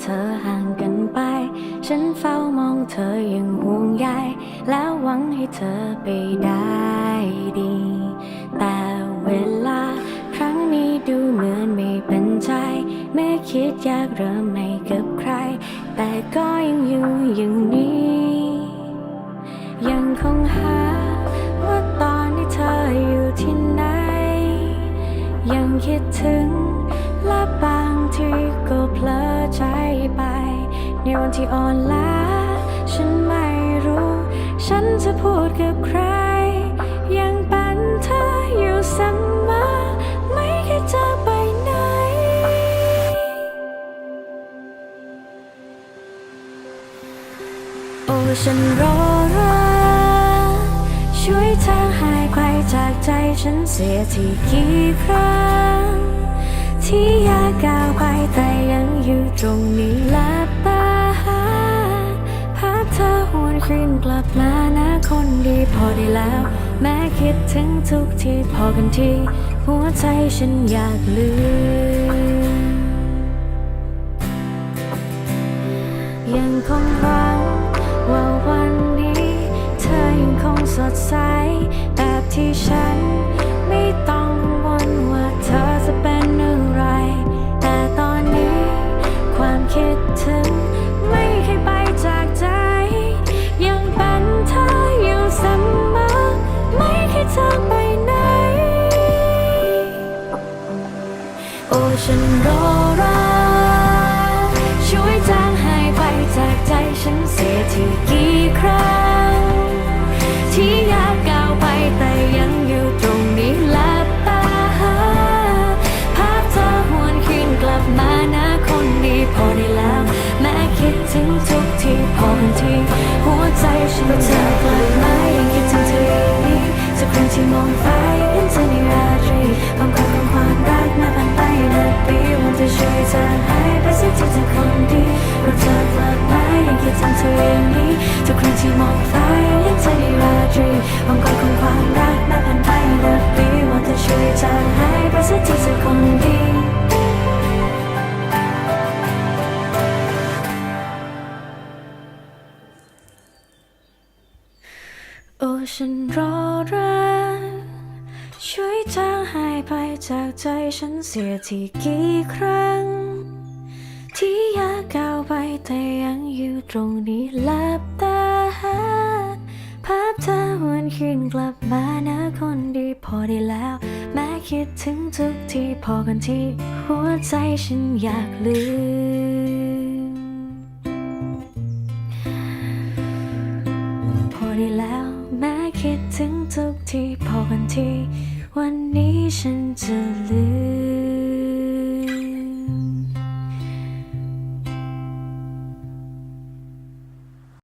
เธอห่างกันไป ฉันเฝ้ามองเธออย่างห่วงใยแล้วหวังให้เธอไปได้ดี แต่เวลาครั้งนี้ดูเหมือนไม่เป็นใจ ไม่คิดอยากเริ่มใหม่กับใคร แต่ก็ยังอยู่อย่างนี้ ยังคงหาว่าตอนนี้เธออยู่ที่ไหน ยังคิดถึง วันที่อ่อนล้าฉันไม่รู้ ฉันจะพูดกับใคร ยังเป็นเธออยู่เสมอไม่เคยจะไปไหน โอ้ฉันรอรักช่วยเธอหายไกลจากใจฉันเสียทีกี่ครั้งที่อยากก้าวไปแต่ยังอยู่ตรงนี้หลับตา คืนกลับมานะคนดีพอได้แล้ว แม้คิดถึงทุกทีพอกันทีหัวใจฉันอยากลืมยังคงหวังว่าวันนี้ เธอยังคงสดใสแบบที่ฉัน โอ้ฉันรอรักช่วยจางหายไปจากใจฉันเสียทีกี่ครั้ง ที่อยากก้าวไปแต่ยังอยู่ตรงนี้หลับตาหาภาพเธอหวนคืนกลับมานะคนดีพอได้แล้ว แม้คิดถึงทุกทีพอกันทีหัวใจฉันเธอ ฟ้าเห็นเธอในราตรีความรักของความรักมาผ่านไปนับปีวันจะช่วยเธอหายไปสักทีเธอคนดีโอ้ฉันรอรักช่วยจางหายไปจากใจฉันเสียทีกี่ครั้งที่อยากก้าวไปแต่ยังอยู่ตรงนี้หลับ คืนกลับมานะคนดีพอได้แล้ว แม้คิดถึงทุกทีพอกันที่ หัวใจฉันอยากลืม พอได้แล้ว แม้คิดถึงทุกทีพอกันที่ วันนี้ฉันจะลืม